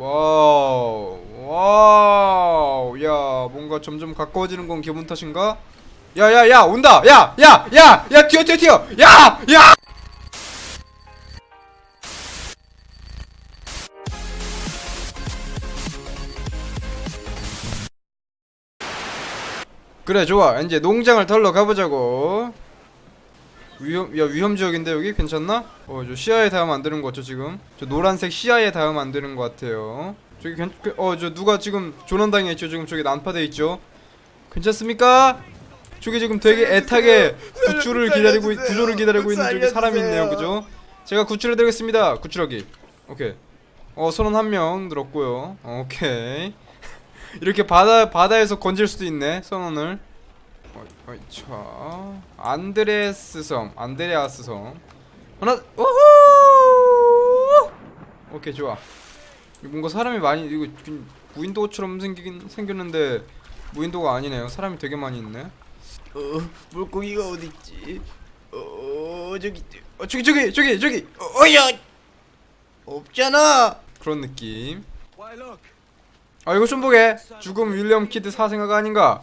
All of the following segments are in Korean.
와우 와우. 야 뭔가 점점 가까워지는 건 기분 탓인가? 야야야 온다. 야 야 야 야 튀어 튀어 튀어. 야 야. 그래 좋아. 이제 농장을 털러 가보자고 위험 야 위험 지역인데 여기 괜찮나? 어저 시야에 닿으면 안 되는 거 같죠 지금? 저 노란색 시야에 닿으면 안 되는 것 같아요. 저기 괜 어저 누가 지금 조난당해 있죠 지금 저기 난파돼 있죠? 괜찮습니까? 저기 지금 되게 애타게 구출을 기다리고 있- 구조를 기다리고 있는 저기 사람이 있네요 그죠? 제가 구출해 드리겠습니다 구출하기 오케이 어 선원 한명 늘었고요 어, 오케이 이렇게 바다 바다에서 건질 수도 있네 선원을 어이, 자 안드레스 섬 안드레아스 섬 하나 오호 오케이 좋아. 뭔가 사람이 많이 이거 좀 무인도처럼 생기긴 생겼는데 무인도가 아니네요. 사람이 되게 많이 있네. 어, 물고기가 어디 있지? 어, 저기 어 저기 저기 저기 저기! 어, 어야! 없잖아. 그런 느낌. Why look, 아 이거 좀 보게 죽음 윌리엄 키드 사생아가 아닌가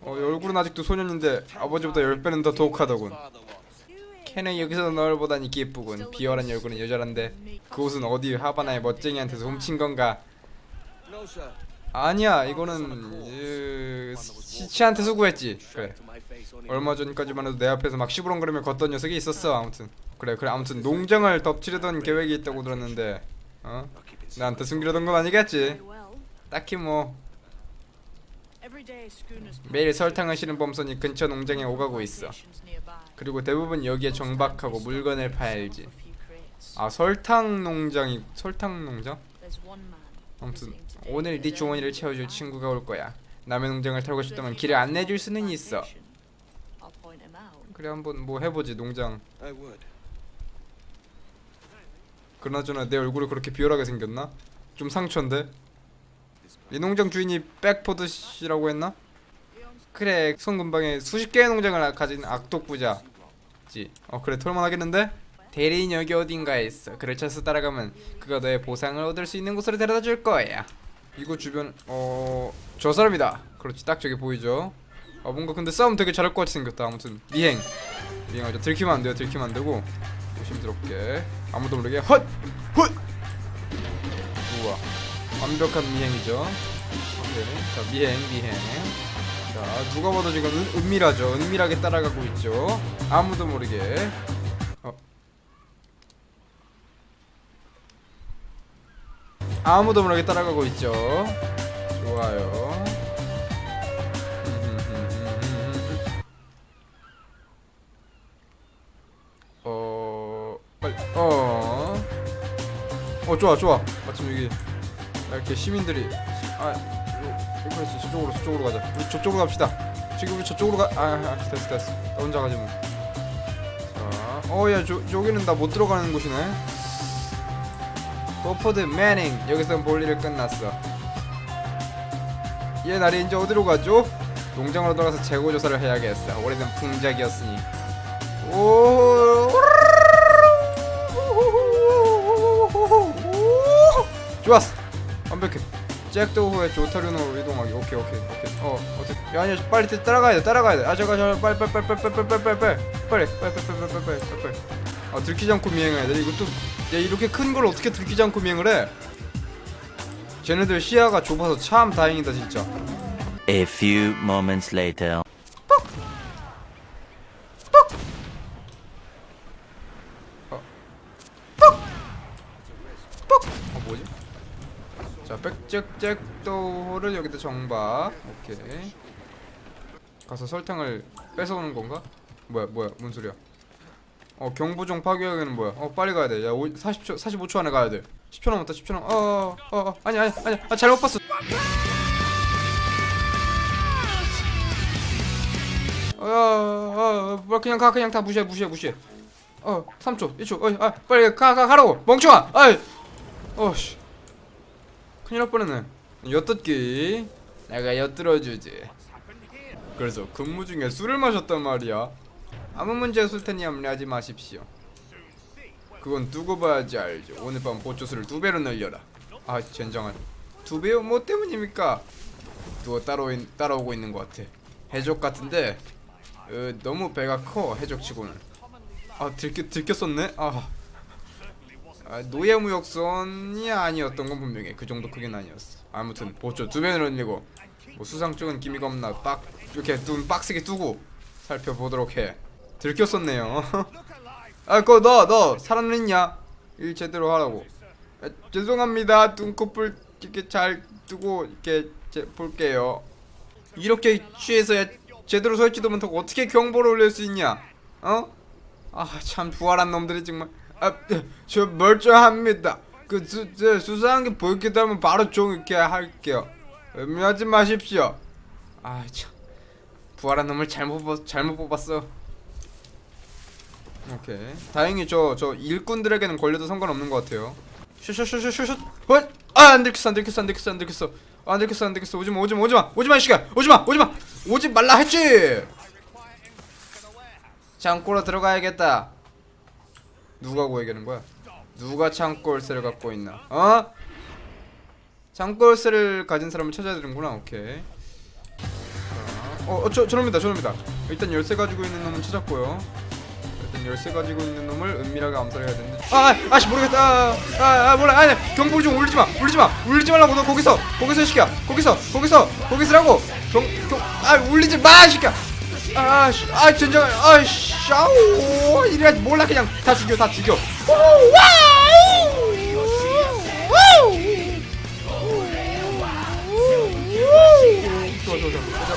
어. 얼굴은 아직도 소년인데 아버지보다 10배는 더 독하더군. 캔은 여기서 널 보다니 기쁘군 비열한 얼굴은 여전한데 그곳은 어디 하바나의 멋쟁이한테서 훔친 건가. 아니야 이거는 으, 시치한테서 구했지 그래. 얼마 전까지만 해도 내 앞에서 막 시부렁거리며 걷던 녀석이 있었어 아무튼 그래 그래 아무튼 농장을 덮치려던 계획이 있다고 들었는데 어? 나한테 숨기려던 건 아니겠지. 딱히 뭐 매일 설탕을 실은 범선이 근처 농장에 오가고 있어. 그리고 대부분 여기에 정박하고 물건을 팔지. 아 설탕 농장이 설탕 농장? 아무튼 오늘 네 주머니를 채워줄 친구가 올 거야 남의 농장을 털고 So 싶다면 길을 안내해줄 수는 있어. 그래 한번 뭐 해보지 농장 I would. 그나저나 내 얼굴이 그렇게 비열하게 생겼나? 좀 상처인데? 이 농장 주인이 백포드 씨라고 했나? 그래 성 근방에 수십 개의 농장을 가진 악독 부자지 어 그래 털만 하겠는데? 대리인 여기 어딘가에 있어 그를 찾아서 따라가면 그가 너의 보상을 얻을 수 있는 곳으로 데려다 줄 거야 이곳 주변 어... 저 사람이다 그렇지 딱 저기 보이죠? 아 뭔가 근데 싸움 되게 잘할 것 같이 생겼다 아무튼 미행 미행하죠 들키면 안 돼요 들키면 안 되고 조심스럽게 아무도 모르게 헛! 헛! 완벽한 미행이죠. 오케이. 자 미행 미행. 자 누가 봐도 지금 은, 은밀하죠. 은밀하게 따라가고 있죠. 아무도 모르게. 어. 아무도 모르게 따라가고 있죠. 좋아요. 어 빨리. 어. 어 좋아 좋아. 마침 여기 이렇게 시민들이 아 이거 그렇지 저쪽으로 저쪽으로 가자. 우리 저쪽으로 갑시다. 지금 우리 저쪽으로 가아 아, 됐어 됐어. 나 혼자 가지 뭐자어야 저기는 나 못 들어가는 곳이네. 버퍼드 매닝. 여기서 볼 일을 끝났어. 얘 날이 이제 어디로 가죠? 농장으로 돌아가서 재고 조사를 해야겠어. 오래된 풍작이었으니. 오! 좋았어 완벽해 잭 도후의 조타르노로 이동하기 오케이 오케이 오케이 어 어떻게 야 아니 빨리 따라가야 돼 따라가야 돼아 잠깐 잠깐 빨리 빨리 빨리 빨리 빨리 빨리 빨리 빨리 빨리 빨리 빨리 빨리 빨리 빨리 아 들키지 않고 미행해야 돼 이것도 야 이렇게 큰 걸 어떻게 들키지 않고 미행을 해 쟤네들 시야가 좁아서 참 다행이다 진짜 A few moments later. 어 뭐지? 자 백잭잭도를 여기다 정박 오케이. 가서 설탕을 뺏어오는 건가? 뭐야 뭐야 뭔 소리야? 어 경부종 파괴하기는 뭐야? 어 빨리 가야 돼야 40초 45초 안에 가야 돼. 10초 남았다 10초 남 어어어. 어, 어, 아니 아니 아니 아 잘못 봤어. 어어 어, 그냥 가 그냥 다 무시해 무시해 무시해. 어 3초 1초. 어아 빨리 가가 가라고. 멍청아! 아이! 어씨 큰일 날 뻔했네 엿듣기 내가 엿들어주지 그래서 근무 중에 술을 마셨단 말이야 아무 문제 없을 테니 염려하지 마십시오 그건 두고 봐야지 알죠 오늘 밤 보초수를 두 배로 늘려라 아 젠장한 두 배요 뭐 때문입니까? 누가 따로 따라오고 있는 것 같아. 해적 같은데 어, 너무 배가 커 해적치고는. 아 들켰 들켰었네. 아. 아, 노예무역선이 아니었던 건 분명해. 그 정도 크기는 아니었어. 아무튼 보초 두 배를 올리고 뭐 수상 쪽은 기미가 없나 빡 이렇게 눈 빡세게 뜨고 살펴보도록 해. 들켰었네요. 아, 그거 너, 너 살아있냐? 일 제대로 하라고. 아, 죄송합니다. 눈꺼풀 이렇게 잘 뜨고 이렇게 제, 볼게요. 이렇게 취해서야 제대로 서 있지도 못하고 어떻게 경보를 올릴 수 있냐? 어? 아, 참 부활한 놈들이 정말. 아, 저 멀쩡합니다. 그 수, 저 수상한 게 보이기도 하면 바로 종 이렇게 할게요. 음미하지 마십시오. 아, 참. 부활한 놈을 잘못 뽑 잘못 뽑았어. 오케이. 다행히 저 저 일꾼들에게는 걸려도 상관없는 것 같아요. 슛슛슛슛슛. 어? 아안 들켰어 안 들켰어 안 들켰어 안 들켰어. 아, 안 들켰어 안 들켰어. 오지마 오지마 오지마 오지마 이 시간 오지마 오지마 오지 말라 했지. 창고로 들어가야겠다. 누가 구해게는 거야? 누가 창고열쇠를 갖고 있나? 어? 창고열쇠를 가진 사람을 찾아야 되는구나. 오케이. 자, 어, 어, 저, 저놈이다, 저놈이다. 일단 열쇠 가지고 있는 놈은 찾았고요. 일단 열쇠 가지고 있는 놈을 은밀하게 암살해야 되는데. 아, 아, 아씨 모르겠다. 아, 아, 아 몰라. 아니, 경보 좀 울리지 마, 울리지 마, 울리지 말라고. 너 거기서, 거기서 이 새끼야. 거기서, 거기서, 거기서라고. 경, 경, 아, 울리지 마, 이 새끼야. 아, 씨, 아, 진짜, 아, 샤오. 이래 몰라 그냥 다 죽여, 다 죽여.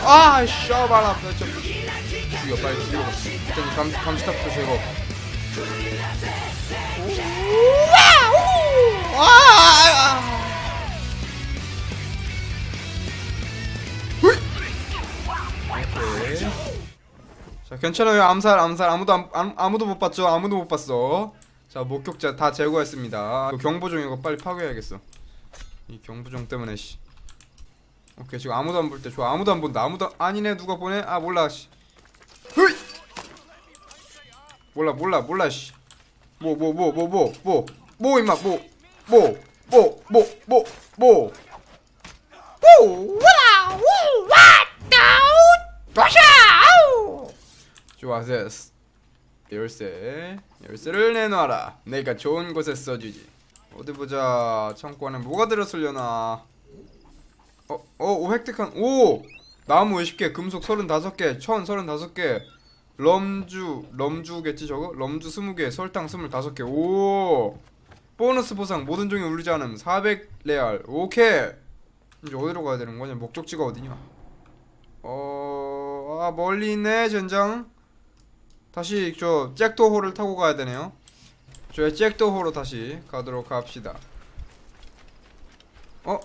아, 샤바라. 좀 죽여, 빨리 죽여. 일단 감, 감시탑부터 제거. 오케이. 자 괜찮아요. 암살 암살. 아무도 안, 안- 아무도 못 봤죠? 아무도 못 봤어. 자 목격자 다 제거했습니다. 그 경보종 이거 빨리 파괴해야겠어. 이 경보종 때문에 씨. 오케이 지금 아무도 안 볼 때 좋아. 아무도 안 본다. 아무도 아니네. 누가 보네 아 몰라 씨. 흐이 몰라 몰라 몰라 씨 뭐 뭐 뭐 뭐 뭐 뭐. 뭐 임마. 뭐. 뭐 뭐 뭐 뭐뭐. 좋 아 됐어 열쇠 열쇠를 내놔라. 내가 좋은 곳에 써주지. 어디 보자. 창고 안에 뭐가 들었으려나? 어? 어? 오 획득한 오! 나무 50개 금속 35개 천 35개. 럼주 럼주겠지 저거? 럼주 20개 설탕 25개. 오! 보너스 보상 모든 종이 울리지 않음. 400레알. 오케이! 이제 어디로 가야 되는 거냐? 목적지가 어디냐? 어... 아 멀리 있네 젠장 다시 저 잭도호를 타고 가야 되네요. 저의 잭도호로 다시 가도록 합시다. 어?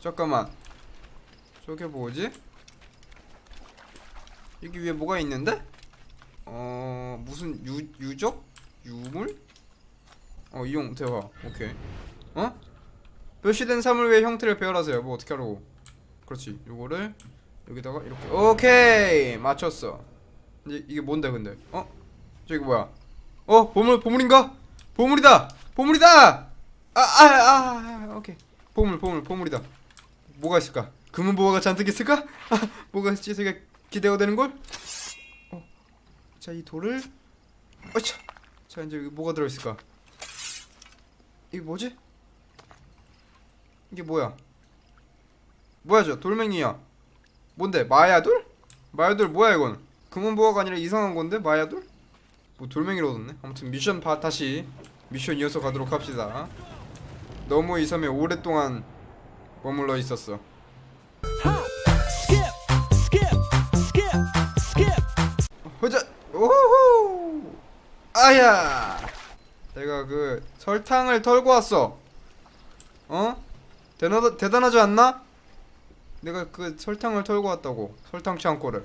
잠깐만. 저게 뭐지? 여기 위에 뭐가 있는데? 어 무슨 유 유적? 유물? 어 이용 대화. 오케이. 어? 표시된 사물 외 형태를 배열하세요. 뭐 어떻게 하라고? 그렇지. 요거를 여기다가 이렇게. 오케이 맞췄어. 이제 이게 뭔데 근데? 어? 저기 뭐야? 어 보물 보물인가? 보물이다 보물이다! 아아아 아, 아, 오케이 보물 보물 보물이다. 뭐가 있을까? 금은 보화가 잔뜩 있을까? 아, 뭐가 있지? 되게 기대가 되는 걸? 어, 자이 돌을 어차 자 이제 뭐가 들어 있을까? 이게 뭐지? 이게 뭐야? 뭐야 저 돌멩이야? 뭔데 마야돌? 마야돌 뭐야 이건? 금은보화가 아니라 이상한 건데 마야돌? 뭐 돌멩이로 얻었네. 아무튼 미션 바 다시 미션 이어서 가도록 합시다. 너무 이 섬에 오랫동안 머물러 있었어. 호자 오호 아야 내가 그 설탕을 털고 왔어. 어? 대단하 대단하지 않나? 내가 그 설탕을 털고 왔다고 설탕 창고를.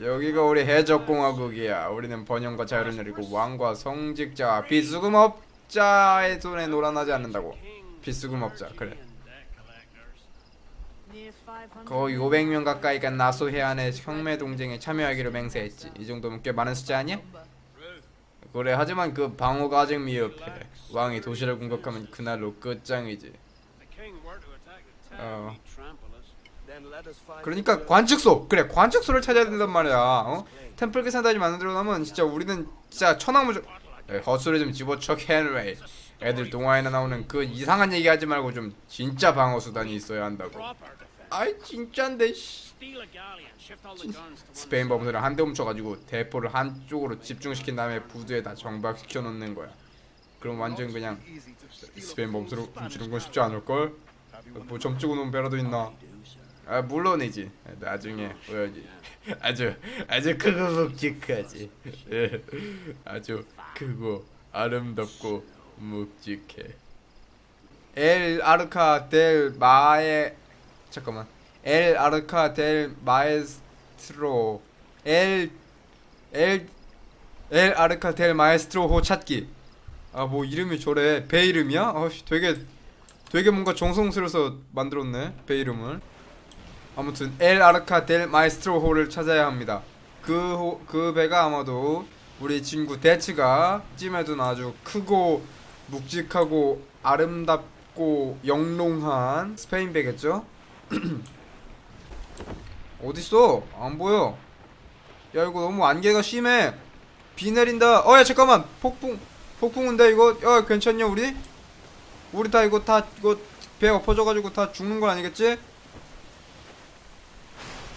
여기가 우리 해적공화국이야. 우리는 번영과 자유를 누리고 왕과 성직자, 비수금업자의 손에 놀아나지 않는다고. 비수금업자 그래. Near 500. 거의 500명 가까이가 나소 해안의 혁매 동쟁에 참여하기로 맹세했지. 이 정도면 꽤 많은 숫자 아니야? 그래 하지만 그 방어가 아직 미흡해 왕이 도시를 공격하면 그날로 끝장이지 어 그러니까 관측소 그래 관측소를 찾아야 된단 말이야 어? 템플 계산단지 만들어 놓으면 진짜 우리는 진짜 천하무적 헛소리 좀 집어쳐 켄웨이 애들 동화에나 나오는 그 이상한 얘기 하지 말고 좀 진짜 방어 수단이 있어야 한다고 아이 진짠데 씨. 스페인 범수를 한대 훔쳐가지고 대포를 한쪽으로 집중시킨 다음에 부두에다 정박시켜 놓는 거야 그럼 완전 그냥 스페인 범수로 훔치는 건 쉽지 않을걸? 뭐 점찍어 놓은 배라도 있나 아 물론이지. 나중에 보여지 아주 아주 크고 묵직하지. 예. 아주 크고 아름답고 묵직해. 엘 아르카 델 마에 잠깐만. 엘 아르카 델 마에스트로 엘 엘 엘 아르카 델 마에스트로 호 찾기. 아 뭐 이름이 저래. 배 이름이야? 아씨 되게 되게 뭔가 정성스러워서 만들었네 배 이름을 아무튼 엘 아르카 델 마이스트로 호를 찾아야 합니다. 그, 호, 그 배가 아마도 우리 친구 데츠가 찜해둔 아주 크고 묵직하고 아름답고 영롱한 스페인 배겠죠? 어딨어? 안 보여. 야 이거 너무 안개가 심해. 비 내린다. 어야 잠깐만 폭풍 폭풍인데 이거 야 괜찮냐 우리? 우리 다 이거 다 이거 배 엎어져가지고 다 죽는 건 아니겠지?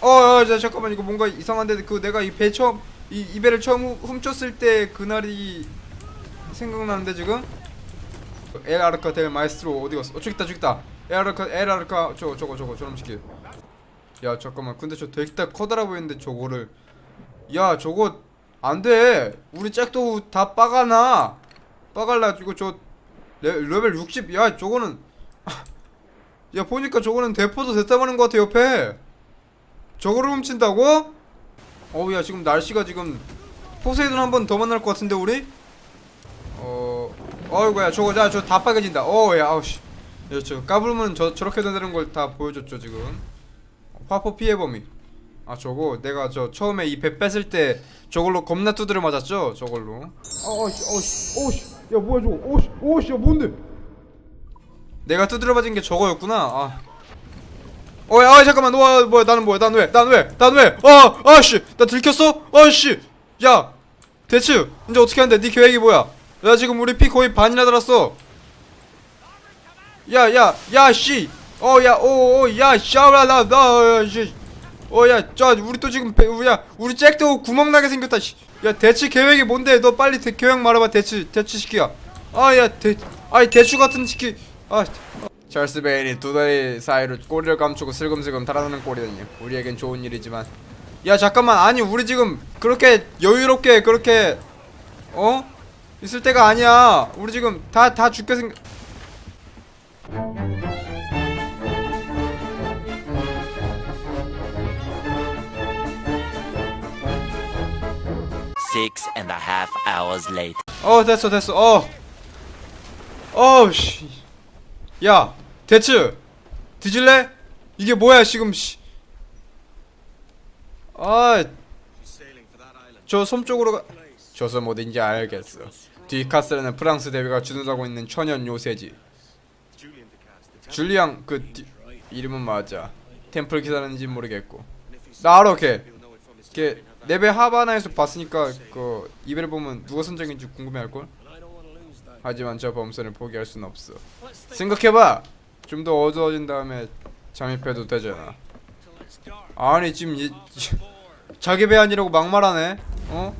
어, 어, 자, 잠깐만. 이거 뭔가 이상한데 그 내가 이 배 처음 이, 이 배를 처음 후- 훔쳤을 때 그날이 생각나는데 지금? 엘 아르카 델 마이스트로 어디 갔어? 어 저기 있다 엘 아르카 엘 아르카 저 저거 저거 저놈 새끼. 야 잠깐만. 근데 저 되게 딱 커다라 보이는데 저거를. 야 저거 안돼. 우리 짝도 다 빠가나. 빠갈라. 이거 저 레, 레벨 60야 저거는. 야 보니까 저거는 대포도 됐다 마는 것 같아 옆에 저거를 훔친다고? 어우야 지금 날씨가 지금 포세이돈 한 번 더 만날 것 같은데 우리? 어... 어이구야 저거 야저 다 빨개진다. 어야 아우씨. 야, 저 까불면 저, 저렇게 되는 걸 다 보여줬죠 지금. 화포 피해 범위. 아 저거 내가 저 처음에 이 배 뺐을 때 저걸로 겁나 두드려 맞았죠 저걸로. 어이씨 어이씨 어이씨. 야 뭐야 저거. 어이씨 어이씨 야 뭔데? 내가 두드려 맞은 게 저거였구나. 아 어야 아, 잠깐만. 너 뭐야 나는 뭐야 나는 왜 나는 왜 나는 왜어 아 씨 나 들켰어? 아 씨. 야 대츠 이제 어떻게 하는데? 네 계획이 뭐야? 야 지금 우리 피 거의 반이나 달았어. 야 야 야 씨 어 야 오 오 야 샤라라 나씨. 어야 저 우리 또 지금 배, 야 우리 잭도 구멍 나게 생겼다 씨. 야 대치 계획이 뭔데? 너 빨리 대, 계획 말해봐 대치 대치 시키야. 아 야 대 아이 대추 같은 시키 아 찰스 베일이 두 다리 사이로 꼬리를 감추고 슬금슬금 달아나는 꼴이다니 우리에겐 좋은 일이지만. 야 잠깐만. 아니 우리 지금 그렇게 여유롭게 그렇게 어? 있을 때가 아니야. 우리 지금 다 다 죽게 생 Six and a half hours later. 어 됐어 됐어. 어. 어우씨. 야 대츠 뒤질래? 이게 뭐야 지금 씨. 아저. 섬 쪽으로 가 저섬 어딘지 알겠어 디카스라는 프랑스 대비가 주둔하고 있는 천연 요새지 줄리앙 그 디, 이름은 맞아 템플 기사는지 모르겠고 나 알아 걔걔 레벨 하바나에서 봤으니까 그 이벨 보면 누가 선정인지 궁금해할걸? 하지만 저 범선을 포기할 순 없어 생각해봐 좀 더 어두워진 다음에 잠입해도 되잖아 아니 지금 이, 자기 배 아니라고 막말하네 어?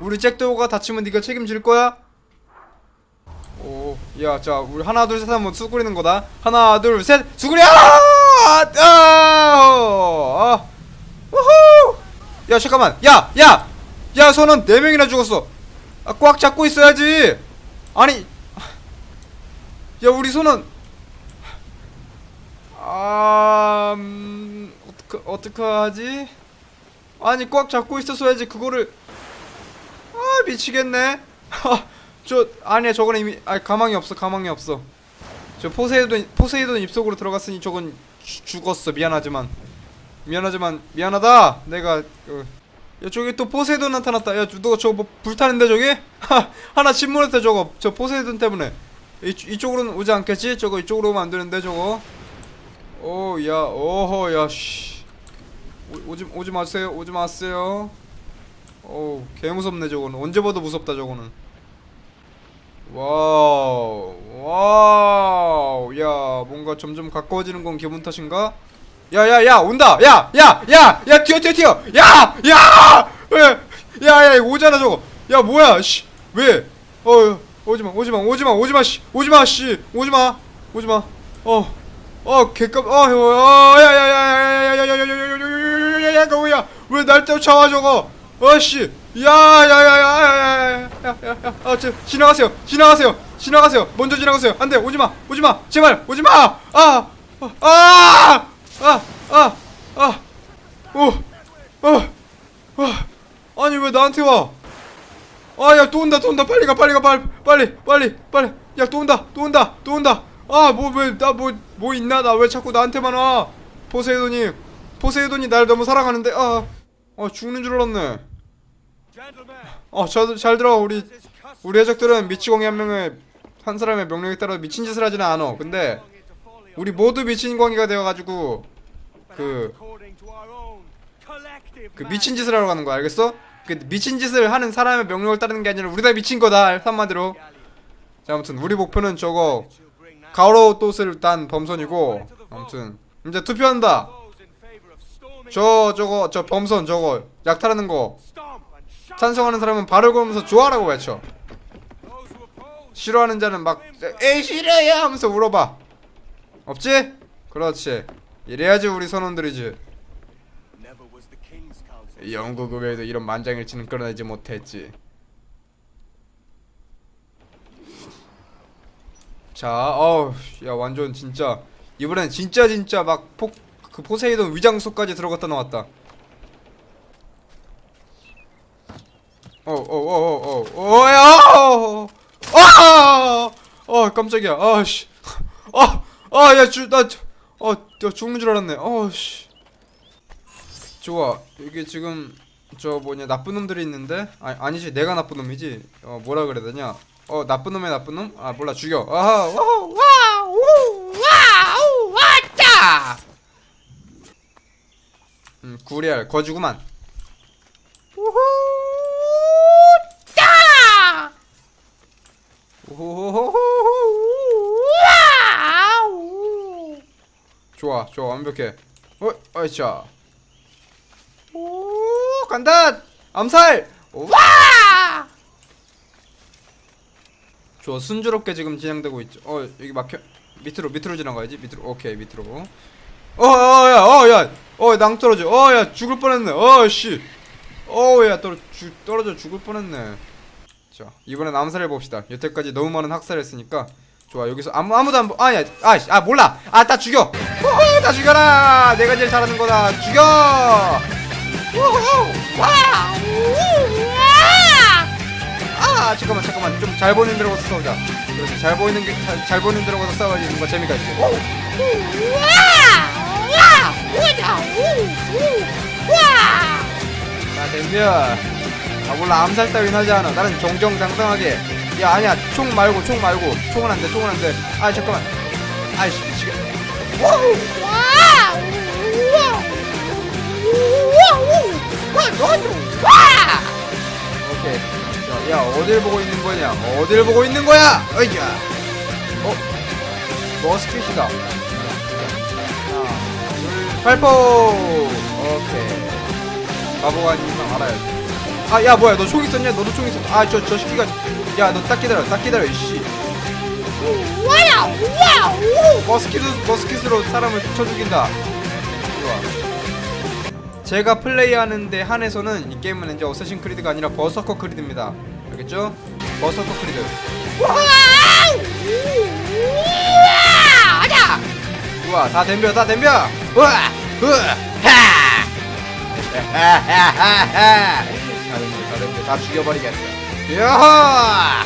우리 잭도가 다치면 네가 책임질 거야? 오, 야, 자, 우리 하나, 둘, 셋 하면 수그리는 거다. 하나, 둘, 셋, 수그려! 아, 아, 우후! 야, 잠깐만, 야, 야, 야, 선원 네 명이나 죽었어. 아, 꽉 잡고 있어야지. 아니, 야, 우리 손은 아, 음, 어떡 어떡하지? 아니, 꽉 잡고 있었어야지 그거를. 아, 미치겠네. 저 아니야, 저거는 이미 아, 가망이 없어, 가망이 없어. 저 포세이돈 포세이돈 입속으로 들어갔으니 저건 죽- 죽었어. 미안하지만 미안하지만 미안하다. 내가 그, 야 저기 또 포세이돈 나타났다 야 누가 저거 뭐 불타는데 저기? 하, 하나 침몰했다 저거 저 포세이돈 때문에 이, 이쪽으로는 오지 않겠지? 저거 이쪽으로 오면 안 되는데 저거 오야 오호 야씨. 오지 오지 마세요 오지 마세요. 어우 개 무섭네 저거는. 언제 봐도 무섭다 저거는. 와우 와우. 야 뭔가 점점 가까워지는 건 기분 탓인가? 야야야 온다. 야 야 야 야 튀어 튀어 튀어. 야야 야야 이거 오잖아 저거. 야 뭐야 씨왜? 어 오지마 오지마 오지마 오지마 씨. 오지마 씨. 오지마 오지마. 어 어 개깜 어야야야야야야야야야야야야야야야야야야 뭐야 왜날 쫓아와 저거 어씨 야야야야야야야야야야저 지나가세요 지나가세요 지나가세요 먼저 지나가세요 안돼 오지마 오지마 제발 오지마 아, 아아아아아오어 아니 왜 나한테 와? 아야 또 온다 또 온다 빨리 가 빨리 가 빨리 빨리 빨리 빨리 야 또 온다 또 온다 또 온다 아 뭐 왜 나 뭐 뭐 있나? 나 왜 자꾸 나한테만 와? 포세이돈이 포세이돈이 날 너무 사랑하는데 아 아 죽는 줄 알았네. Gentlemen, 어잘 잘 들어. 우리 우리 해적들은 미치광이 한 명의 한 사람의 명령에 따라 미친 짓을 하지는 않아. 근데 우리 모두 미친 광이가 되어가지고 그 그 미친 짓을 하러 가는 거야. 알겠어? 그 미친 짓을 하는 사람의 명령을 따르는 게 아니라 우리 다 미친 거다. 한마디로. 자 아무튼 우리 목표는 저거 가오로 돛을 딴 범선이고 아무튼 이제 투표한다. 저 저거 저 범선 저거 약탈하는 거. 찬성하는 사람은 발을 걸으면서 좋아라고 외쳐. 싫어하는 자는 막 에이 싫어요! 하면서 울어봐. 없지? 그렇지. 이래야지 우리 선원들이지. 영국 의회에도 이런 만장일치는 끌어내지 못했지 자 어우 야 완전 진짜. 이번엔 진짜 진짜 막 폭 그 포세이돈 위장소까지 들어갔다 나왔다. 어 어 어 어 어 어 야! 어! 깜짝이야. 아 씨. 아 아 야 주 나어 죽는 줄 알았네. 어 씨. 좋아. 여기 지금 저 뭐냐 나쁜 놈들이 있는데? 아, 아니지. 내가 나쁜 놈이지. 어 뭐라 그래야 되냐 어 나쁜 놈의 나쁜 놈? 아 몰라 죽여. 아하 와우 와우 와우 와짜 음 구리알 거지구만. 우후 짜! 우후후후후 와우! 좋아 좋아 완벽해. 어 어이차. 오 간다! 암살! 와 좋아 순조롭게 지금 진행되고 있죠. 어 여기 막혀 밑으로 밑으로 지나가야지. 밑으로 오케이 밑으로. 어야 어야 어낭 떨어져. 어야 죽을 뻔했네. 어씨. 어야 떨어 주, 떨어져 죽을 뻔했네. 자 이번엔 암살해 봅시다. 여태까지 너무 많은 학살했으니까. 좋아 여기서 아무 아무도 안 보. 아야. 아씨 아 몰라. 아다 죽여. 호호 다 죽여라. 내가 제일 잘하는 거다. 죽여. 우후. 와우 아 잠깐만 잠깐만. 좀 잘 보이는 데로 가서 싸우자. 그렇지 잘 보이는 게 잘 잘 보이는 데로 가서 싸워야지 뭔가 재미가 있지. 오. 자 덤벼 아 몰라 암살 따윈 하지 않아. 나는 정정당당하게. 야 아니야. 총 말고 총 말고. 총은 안돼 총은 안돼. 아 잠깐만. 아이씨 미치겠 오케이 자, 야 어딜 보고 있는 거냐? 어딜 보고 있는 거야? 어이야. 어? 머스킷이다. 하나 둘 발포! 오케이. 바보가 아닌 이상 알아야지. 아 야 뭐야 너 총 있었냐? 너도 총 있었어 아저저 새끼가 야 너 딱 기다려 딱 기다려 이씨. 머스킷 머스킷으로 사람을 쳐 죽인다. 좋아 제가 플레이하는데 한해서는 이 게임은 이제 어쌔신 크리드가 아니라 버서커 크리드입니다. 알겠죠? 버서커 크리드. 우와! 다 덤벼 다 덤벼! 우와! 우와! 하! 하하하하 다 덤벼 다 덤벼. 다 죽여버리겠어. 야하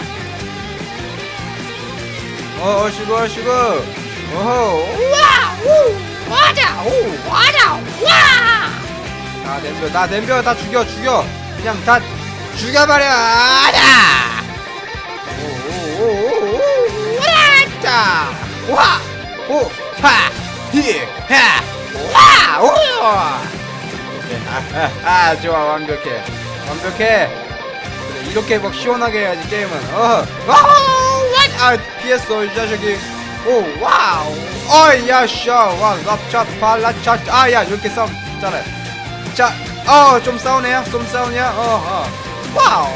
어 쉬고 쉬고. 어허. 우와! 우! 맞아 우! 맞아 와 다 덤벼 다 덤벼 다 죽여 죽여 그냥 다 죽여버려 아야 오오오오오 자 와! 오! 하! 히! 하! 와! 오! 오케이. 아, 아, 아, 좋아 완벽해 완벽해 그래 이렇게 막 시원하게 해야지 게임은 어! 와우! 아 피했어 이 자식이 오 와우 어이야 샤와 랍차 팔라차 아야 이렇게 싸움 잘해 자 어 좀 싸우네요. 좀 싸우냐 어 어. 와우.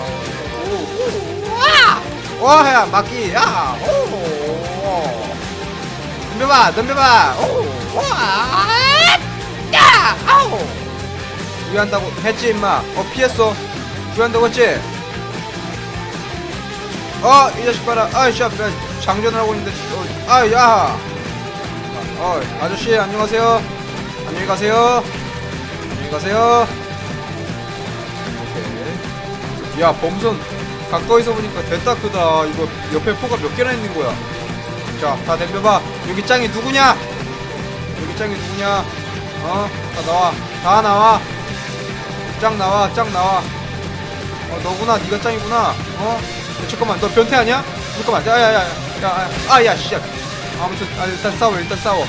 오, 와 와 야 막기. 야 오. 덤벼봐 덤벼봐. 오 와 야 아우 유한다고 했지 임마. 어 피했어. 유한다고 했지? 어, 이 자식 봐라. 아이, 씨, 장전을 하고 있는데, 어, 아이, 야. 어, 아저씨, 안녕하세요. 안녕히 가세요. 가세요. 오케이. 야, 범선, 가까이서 보니까 됐다 크다. 이거 옆에 포가 몇 개나 있는 거야. 자, 다 덤벼봐. 여기 짱이 누구냐? 여기 짱이 누구냐? 어, 다 나와. 다 나와. 짱 나와, 짱 나와. 어, 너구나. 네가 짱이구나. 어? 야, 잠깐만, 너 변태 아니야? 잠깐만, 야, 야, 야, 야, 야, 아, 야, 씨. 아무튼, 아, 일단 싸워, 일단 싸워.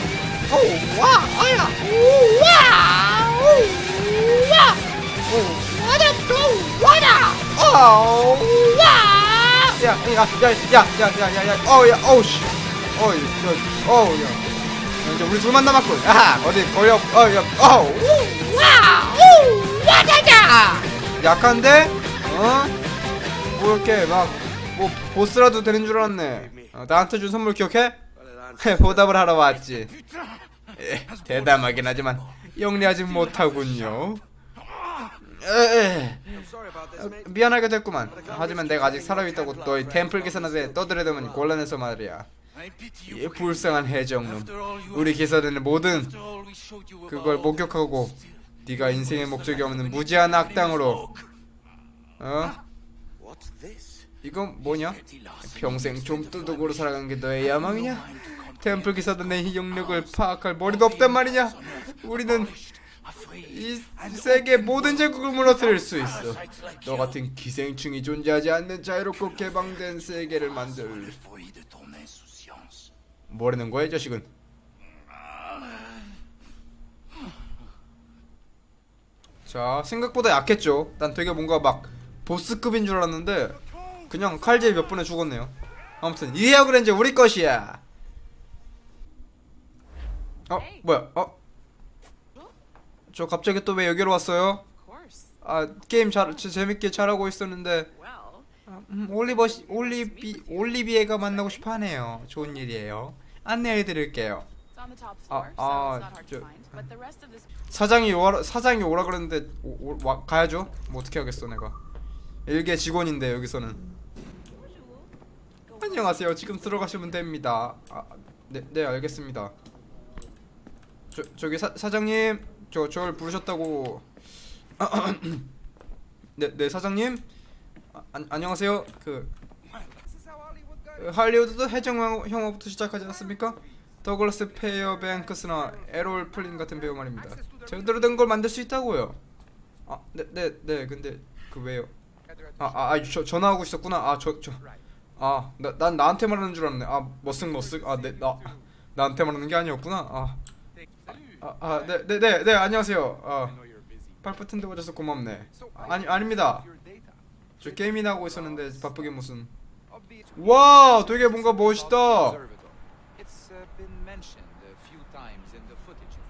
오, 와, 아야, 오, 와, 오, 와, 오, 와다, 또, 와다, 오, 와, 야, 야, 야, 야, 야, 야, 야, 야, 어, 야, 어우, 씨, 어, 야, 어, 야. 야, 이제 우리 둘만 남았군. 아, 어디 거기 없, 어, 야, 어, 우, 와, 우, 와다다. 약한데? 어? 뭐 이렇게 막 뭐 보스라도 되는 줄 알았네. 어, 나한테 준 선물 기억해? 보답을 하러 왔지. 에, 대담하긴 하지만 영리하지 못하군요. 에, 에. 어, 미안하게 됐구만. 하지만 내가 아직 살아있다고 너희 템플 기사한테 떠들어대면 곤란해서 말이야. 이 불쌍한 해적놈. 우리 기사들은 모든 그걸 목격하고 네가 인생의 목적이 없는 무지한 악당으로 어? 이건 뭐냐? 평생 좀두둑으로 살아간 게 너의 야망이냐? 템플 기사도 내 영역을 파악할 머리도 없단 말이냐? 우리는 이 세계 모든 제국을 무너뜨릴 수 있어. 너 같은 기생충이 존재하지 않는 자유롭고 개방된 세계를 만들. 뭐라는 거야, 이 자식은? 자, 생각보다 약했죠. 난 되게 뭔가 막 보스급인 줄 알았는데 그냥 칼질 몇 분에 죽었네요. 아무튼 이해하 그랜저 우리 것이야. 어, 뭐야? 어? 저 갑자기 또 왜 여기로 왔어요? 아 게임 잘 재- 재밌게 잘하고 있었는데 아, 음, 올리버 씨- 올리비 올리비에가 만나고 싶어하네요. 좋은 일이에요. 안내해 드릴게요. 아, 아, 저- this 사장이 오라 사장이 오라 그랬는데 오, 오, 와, 가야죠. 뭐 어떻게 하겠어 내가. 일개 직원인데 여기서는. 안녕하세요. 지금 들어가시면 됩니다. 아, 네, 네 알겠습니다. 저 저기 사, 사장님, 저 저를 부르셨다고. 네, 네 사장님. 아, 안, 안녕하세요. 그 어, 할리우드도 해적 영화- 영화부터 시작하지 않습니까? 더글라스 페어뱅크스나 에롤 플린 같은 배우 말입니다. 제대로 된 걸 만들 수 있다고요. 아, 네, 네, 네. 근데 그 왜요? 아, 아, 아 저, 전화하고 있었구나. 아, 저, 저. 아, 나, 난 나한테 말하는 줄 알았네. 아, 머쓱 머쓱. 아, 네, 나 나한테 말하는 게 아니었구나. 아, 아, 아, 네, 네, 네, 네, 안녕하세요. 아, 발버튼데 와줘서 고맙네. 아, 아니, 아닙니다. 저 게임이나 하고 있었는데 바쁘게 무슨. 와, 되게 뭔가 멋있다. Uh.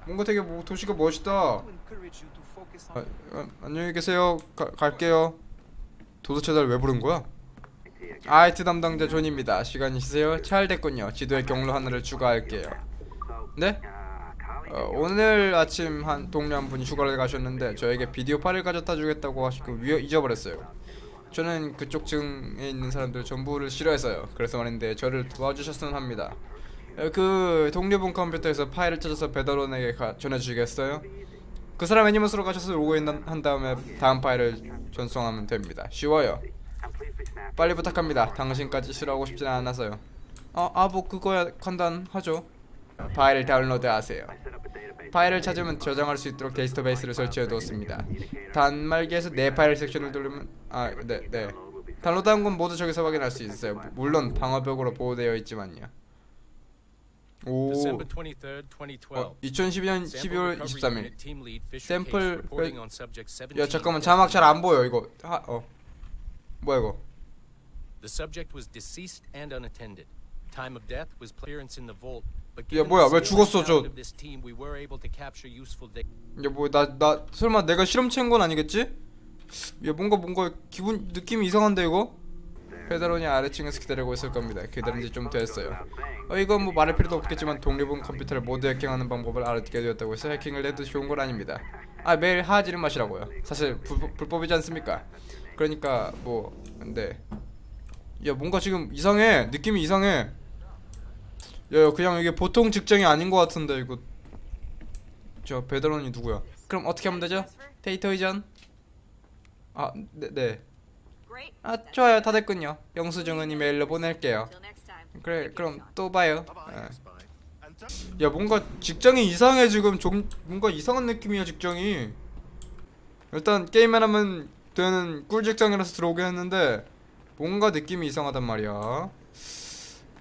뭔가 되게 뭐, 도시가 멋있다. 아, 아, 안녕히 계세요. 가, 갈게요. 도대체 날 왜 부른 거야? 아이트 담당자 존입니다. 시간 있으세요? 잘 됐군요. 지도에 경로 하나를 추가할게요. 네? 어, 오늘 아침 한 동료 한 분이 휴가를 가셨는데 저에게 비디오 파일을 가져다 주겠다고 하시고 위, 잊어버렸어요. 저는 그쪽 층에 있는 사람들 전부를 싫어해서요. 그래서 말인데 저를 도와주셨으면 합니다. 어, 그 동료분 컴퓨터에서 파일을 찾아서 배달원에게 가, 전해주시겠어요? 그 사람 애니머스로 가셔서 로그인 한- 한 다음에 다음 파일을 전송하면 됩니다. 쉬워요. 빨리 부탁합니다. 당신까지 싫어하고 싶지는 않아서요. 아, 아, 뭐 그거야 간단하죠. 파일을 다운로드하세요. 파일을 찾으면 저장할 수 있도록 데이터베이스를 설치해 두었습니다. 단말기에서 내 파일 섹션을 누르면 아, 네, 네. 다운로드한 건 모두 저기서 확인할 수 있어요. 물론 방어벽으로 보호되어 있지만요. 오. December 23rd, 2012. 어, 2012년 12월 23일. 샘플. 야 잠깐만 자막 잘 안 보여 이거. 하, 어. 뭐야 이거? The subject was deceased and unattended. Time of death was clearance in the vault. 야, 뭐야, 왜 죽었어, talent 저? of this team, we were able to capture useful data. 야뭐나나 설마 내가 실험체인 건 아니겠지? 야 뭔가 뭔가 기분 느낌이 이상한데 이거? 페데론이 아래층에서 기다리고 있을 겁니다. 기다린 지 좀 됐어요. 어 이건 뭐 말할 필요도 없겠지만 독립은 컴퓨터를 모두 해킹하는 방법을 알게 되었다고 해서 해킹을 해도 좋은 건 아닙니다. 아 매일 하지는 마시라고요. 사실 불, 불법이지 않습니까? 그러니까 뭐 근데 야 뭔가 지금 이상해 느낌이 이상해. 야 그냥 이게 보통 직장이 아닌 것 같은데 이거 저 베드론이 누구야? 그럼 어떻게 하면 되죠? 데이터 이전? 아, 네, 네. 아, 좋아요. 다 됐군요. 영수증은 이메일로 보낼게요. 그래, 그럼 또 봐요. 예. 야, 뭔가 직장이 이상해 지금. 좀 뭔가 이상한 느낌이야 직장이. 일단 게임만 하면 되는 꿀 직장이라서 들어오긴 했는데 뭔가 느낌이 이상하단 말이야.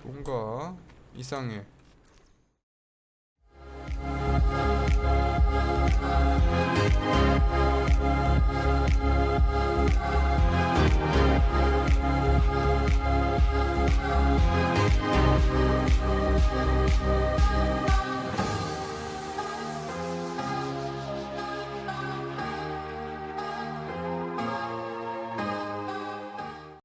뭔가 이상해.